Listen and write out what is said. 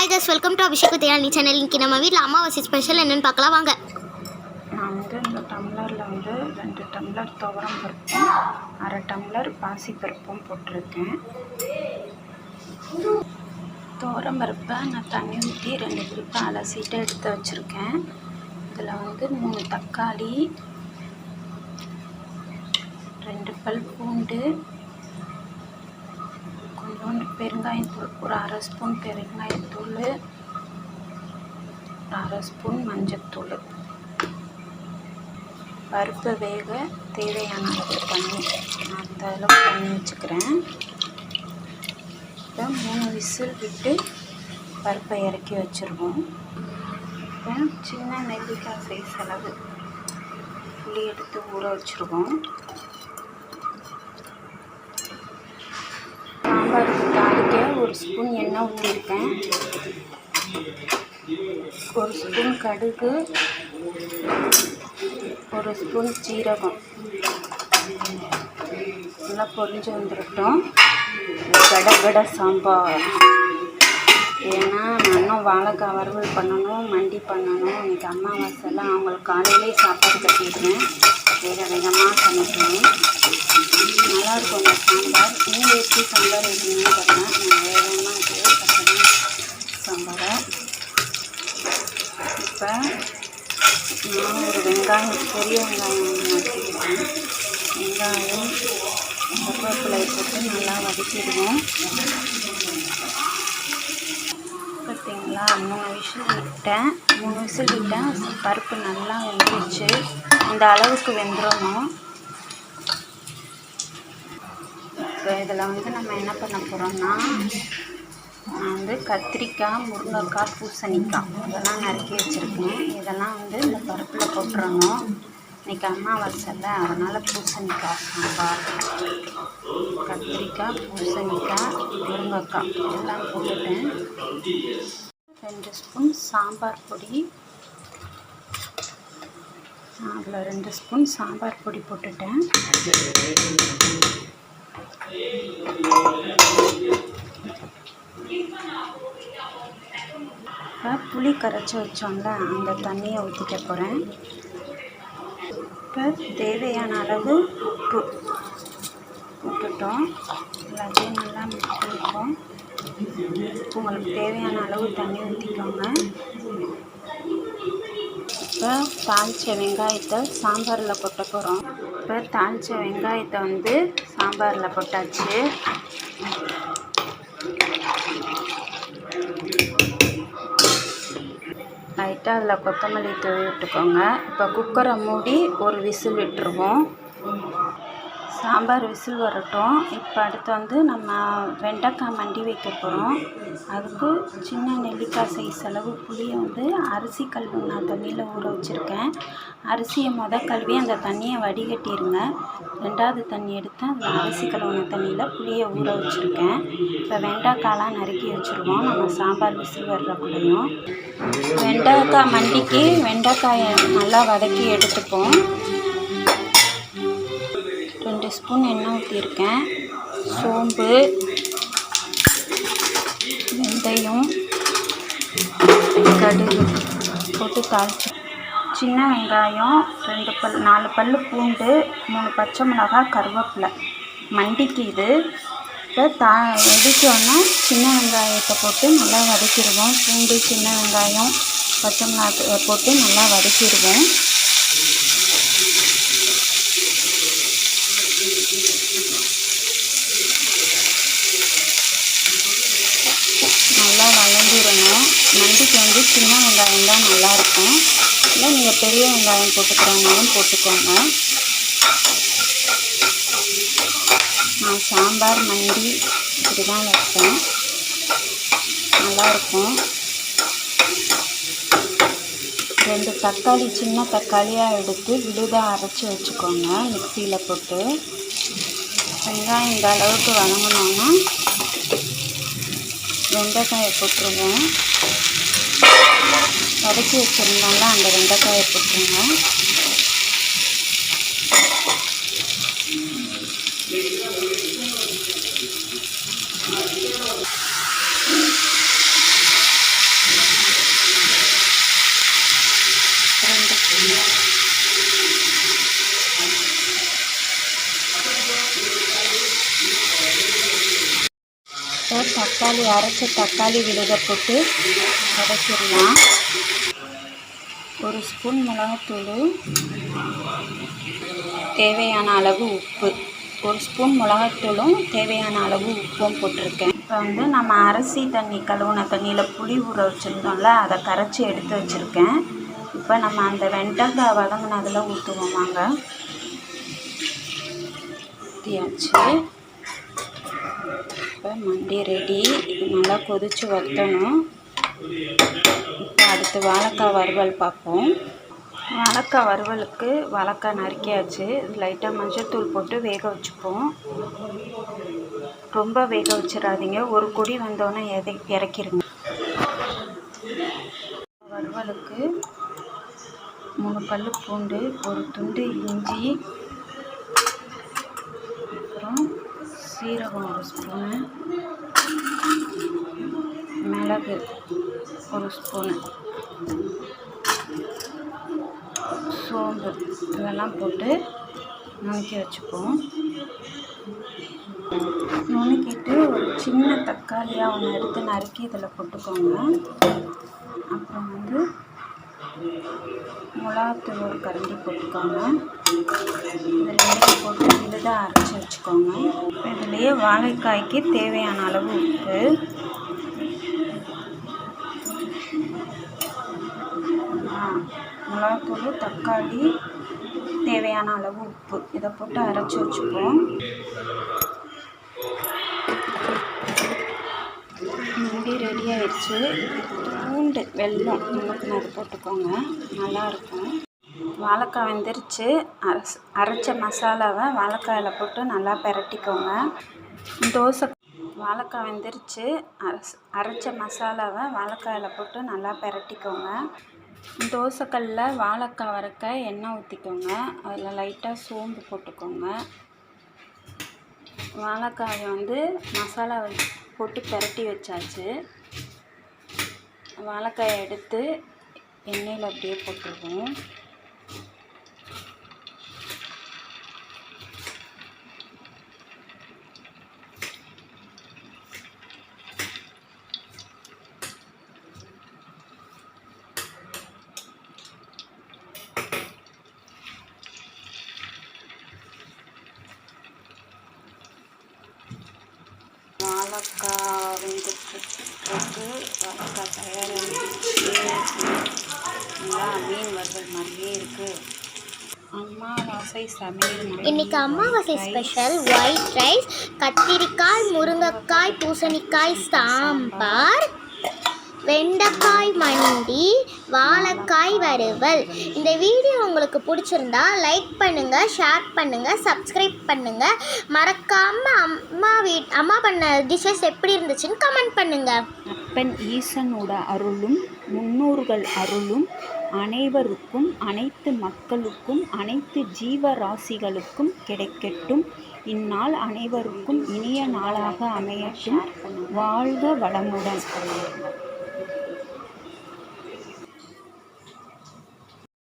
Hi guys welcome to Abhishek Dayani channel இன்றைக்கி நம்ம வீட்டில் அமாவாசை ஸ்பெஷல் என்னன்னு பார்க்கலாம் வாங்க. நான் வந்து இந்த டம்ளரில் வந்து ரெண்டு டம்ளர் துவரம் பருப்பும் அரை டம்ளர் பாசி பருப்பும் போட்டிருக்கேன். துவரம் பருப்பை நான் தண்ணி ஊற்றி ரெண்டு பருப்பை அலசிட்டு எடுத்து வச்சுருக்கேன். இதில் வந்து மூணு தக்காளி ரெண்டு பல் பூண்டு ஸ்பூன் பெருங்காயத்தூள் ஒரு அரை ஸ்பூன் பெருங்காயத்தூள் ஒரு அரை ஸ்பூன் மஞ்சத்தூள் பருப்பு வேக தேவையான அளவு பண்ணி நான் அந்த அளவு பண்ணி வச்சுக்கிறேன். இப்போ மூணு விசில் விட்டு பருப்பை இறக்கி வச்சுருவோம். இப்போ சின்ன நெல்லிக்காய் சைஸ் அளவு புளி எடுத்து ஊற வச்சுருவோம். ஒரு ஸ்பூன் எண்ணெய் ஊற்றிருக்கேன். ஒரு ஸ்பூன் கடுகு ஒரு ஸ்பூன் சீரகம். நல்லா பொரிஞ்சு வந்துருக்கட்டும் கட சாம்பார். ஏன்னா இன்னும் வாழைக்காய் வறுவல் பண்ணணும் மண்டி பண்ணணும். இன்னைக்கு அம்மாவாசெல்லாம் அவங்களுக்கு காலையிலே சாப்பாடு கட்டிடுறேன். வேக வேகமாக சமைக்கணும். நல்லாயிருக்கும் இந்த சாம்பார். நீங்கள் எப்படி சாம்பார் வைக்கணும்னு பார்த்தீங்கன்னா நான் வேகமாக இருக்குது சாம்பாரை. இப்போ நான் ஒரு வெங்காயம் பெரிய வெங்காயம் வச்சுக்கிறேன் வெங்காயம் கருவேப்பிலை போட்டு நல்லா வதக்கிடுவோம். பார்த்தீங்களா மூணு விசில் விட்டேன். மூணு விசில் விட்டேன். பருப்பு நல்லா வெந்துருச்சு. இந்த அளவுக்கு வெந்துடணும் இப்போ இதில் வந்து நம்ம என்ன பண்ண போகிறோம்னா நான் வந்து கத்திரிக்காய் முருங்கைக்காய் பூசணிக்காய் இதெல்லாம் நறுக்கி வச்சுருக்கேன். இதெல்லாம் வந்து இந்த பருப்பில் போட்டுறணும். இன்றைக்கி அமாவாசைல அதனால் பூசணிக்காய் சாம்பார் கத்திரிக்காய் பூசணிக்காய் முருங்கைக்காய் இதெல்லாம் போட்டுட்டேன். ரெண்டு ஸ்பூன் சாம்பார் பொடி அதில் ரெண்டு ஸ்பூன் சாம்பார் பொடி போட்டுட்டேன். இப்போ புளி கரைச்சி வச்சோம்ல அந்த தண்ணியை ஊற்றிக்க போகிறேன் இப்போ தேவையான அளவு உப்பு விட்டுட்டோம் எல்லாத்தையும் நல்லா மிக்ஸ் பண்ணிப்போம். உங்களுக்கு தேவையான அளவு தண்ணி ஊற்றிக்கோங்க இப்போ தாளித்த வெங்காயத்தை சாம்பாரில் கொட்ட போகிறோம். இப்போ தாளித்த வெங்காயத்தை வந்து சாம்பாரில் போட்டாச்சு. லைட்டாக அதில் கொத்தமல்லி தூவி விட்டுக்கோங்க. இப்போ குக்கரை மூடி ஒரு விசில் விட்டுருவோம். சாம்பார் விசில் வரட்டும். இப்போ அடுத்து வந்து நம்ம வெண்டைக்காய் மண்டி வைக்க போகிறோம் அதுக்கு சின்ன நெல்லிக்காய் சைஸ் அளவு புளியை வந்து அரிசி கழுவுனா தண்ணியில் ஊற வச்சுருக்கேன். அரிசியை மொதல் கழுவி அந்த தண்ணியை வடிகட்டிடுங்க ரெண்டாவது தண்ணி எடுத்து அந்த அரிசி கழுவுன தண்ணியில் புளியை ஊற வச்சுருக்கேன். இப்போ வெண்டைக்காய்லாம் நறுக்கி வச்சுருவோம். நம்ம சாம்பார் விசில் வர்றக்குள்ளையும் வெண்டைக்காய் மண்டிக்கு வெண்டைக்காயை நல்லா வதக்கி எடுத்துப்போம். ஸ்பூன் எண்ணெய் ஊற்றிருக்கேன் சோம்பு வெந்தயம் கடுகு போட்டு தாளிச்சு. சின்ன வெங்காயம் ரெண்டு பல் நாலு பல் பூண்டு மூணு பச்சை மிளகாய் கருவேப்பிலை. மண்டிக்கு இது. இப்போ தா வெடிச்சோன்னா சின்ன வெங்காயத்தை போட்டு நல்லா வதக்கிடுவோம். பூண்டு சின்ன வெங்காயம் பச்சை மிளகாய் போட்டு நல்லா வதக்கிடுவோம் நல்லா வளர்ந்துடணும் மண்டிக்கு வந்து சின்ன வெங்காயம் தான் நல்லாயிருக்கும். இல்லை நீங்கள் பெரிய வெங்காயம் போட்டுக்கிறாங்களும் போட்டுக்கோங்க. நான் சாம்பார் மண்டி இப்படி தான் வைப்பேன் நல்லாயிருக்கும். ரெண்டு தக்காளி சின்ன தக்காளியாக எடுத்து விழுதாக அரைச்சி வச்சுக்கோங்க மிக்சியில் போட்டு. வெங்காயம் இந்த அளவுக்கு வதங்கினோன்னா வெண்டைக்காயை போட்டுருவேன் வதக்கி வச்சுருந்தோம்ல அந்த வெண்டைக்காயை போட்டுருங்க தக்காளி அரைச்ச தக்காளி விழுத போட்டு வதக்கிடலாம். ஒரு ஸ்பூன் மிளகாத்தூள். தேவையான அளவு உப்பு. ஒரு ஸ்பூன் மிளகாத்தூளும் தேவையான அளவு உப்பும் போட்டிருக்கேன். இப்போ வந்து நம்ம அரிசி தண்ணி கழுவுன தண்ணியில் புளி ஊற வச்சுருந்தோம்ல அதை கரைச்சி எடுத்து வச்சுருக்கேன். இப்போ நம்ம அந்த வெண்டக்காய் வதங்கினதில் ஊற்றுவோம் வாங்க. ஊற்றியாச்சு இப்போ மண்டி ரெடி. இது நல்லா கொதித்து வற்றணும் இப்போ அடுத்து வாழைக்காய் வறுவல் பார்ப்போம். வாழைக்காய் வறுவலுக்கு வாழைக்காய் நறுக்கியாச்சு. லைட்டாக மஞ்சள்தூள் போட்டு வேக வச்சுப்போம். ரொம்ப வேக வச்சிடாதீங்க. ஒரு கொடி வந்தோடனே எதை இறக்கிருங்க. வறுவலுக்கு மூணு பல் பூண்டு ஒரு துண்டு இஞ்சி அப்புறம் சீரகம் ஒரு ஸ்பூனு மிளகு ஒரு ஸ்பூனு சோம்பு இதெல்லாம் போட்டு நுணுக்கி வச்சுப்போம். நுணுக்கிட்டு ஒரு சின்ன தக்காளியாக ஒன்று எடுத்து நறுக்கி இதில் போட்டுக்கோங்க. அப்புறம் வந்து மிளகாத்தூள் ஒரு கரண்டி போட்டுக்கோங்க. இதை அரைச்சி வச்சுக்கோங்க. இதுலேயே வாழைக்காய்க்கு தேவையான அளவு உப்பு. மிளகாத்தூள் தக்காளி தேவையான அளவு உப்பு. இதை போட்டு அரைச்சி வச்சுப்போம். முடி ரெடி ஆயிடுச்சு. பூண்டு வெல்லம் நுணுக்குனது போட்டுக்கோங்க. நல்லாயிருக்கும் வாழைக்காய் வெந்துருச்சு. அரைச் அரைச்ச மசாலாவை வாழைக்காயில் போட்டு நல்லா பெரட்டிக்கோங்க. தோசை வாழைக்காய் வெந்துருச்சு. அரைச் அரைச்ச மசாலாவை வாழைக்காயில் போட்டு நல்லா பெரட்டிக்கோங்க. தோசைக்கல்லில் வாழைக்காய் வறுக்க எண்ணெய் ஊற்றிக்கோங்க அதில் லைட்டாக சோம்பு போட்டுக்கோங்க. வாழைக்காயை வந்து மசாலா வச்சு போட்டு பிரட்டி வச்சாச்சு. வாழைக்காயை எடுத்து எண்ணெயில் அப்படியே போட்டுருவோம். வாழைக்காய் வெந்துட்டுருக்கு வாழைக்காய் தயாராகிடுச்சு மீன் வறுவல் மாதிரியே இருக்குது அம்மாவாசை சமையல் இன்னைக்கு அமாவாசை ஸ்பெஷல் ஒயிட் ரைஸ் கத்திரிக்காய் முருங்கைக்காய் பூசணிக்காய் சாம்பார். வெண்டைக்காய் மண்டி வாழைக்காய் வறுவல். இந்த வீடியோ உங்களுக்கு பிடிச்சிருந்தா லைக் பண்ணுங்க ஷேர் பண்ணுங்க சப்ஸ்கிரைப் பண்ணுங்க. மறக்காம அம்மா வீட் அம்மா பண்ண டிஷ்ஷஸ் எப்படி இருந்துச்சுன்னு கமெண்ட் பண்ணுங்க. அப்பன் ஈசனோட அருளும் முன்னோர்கள் அருளும் அனைவருக்கும் அனைத்து மக்களுக்கும் அனைத்து ஜீவராசிகளுக்கும் கிடைக்கட்டும். இந்நாள் அனைவருக்கும் இனிய நாளாக அமையட்டும். வாழ்க வளமுடன்.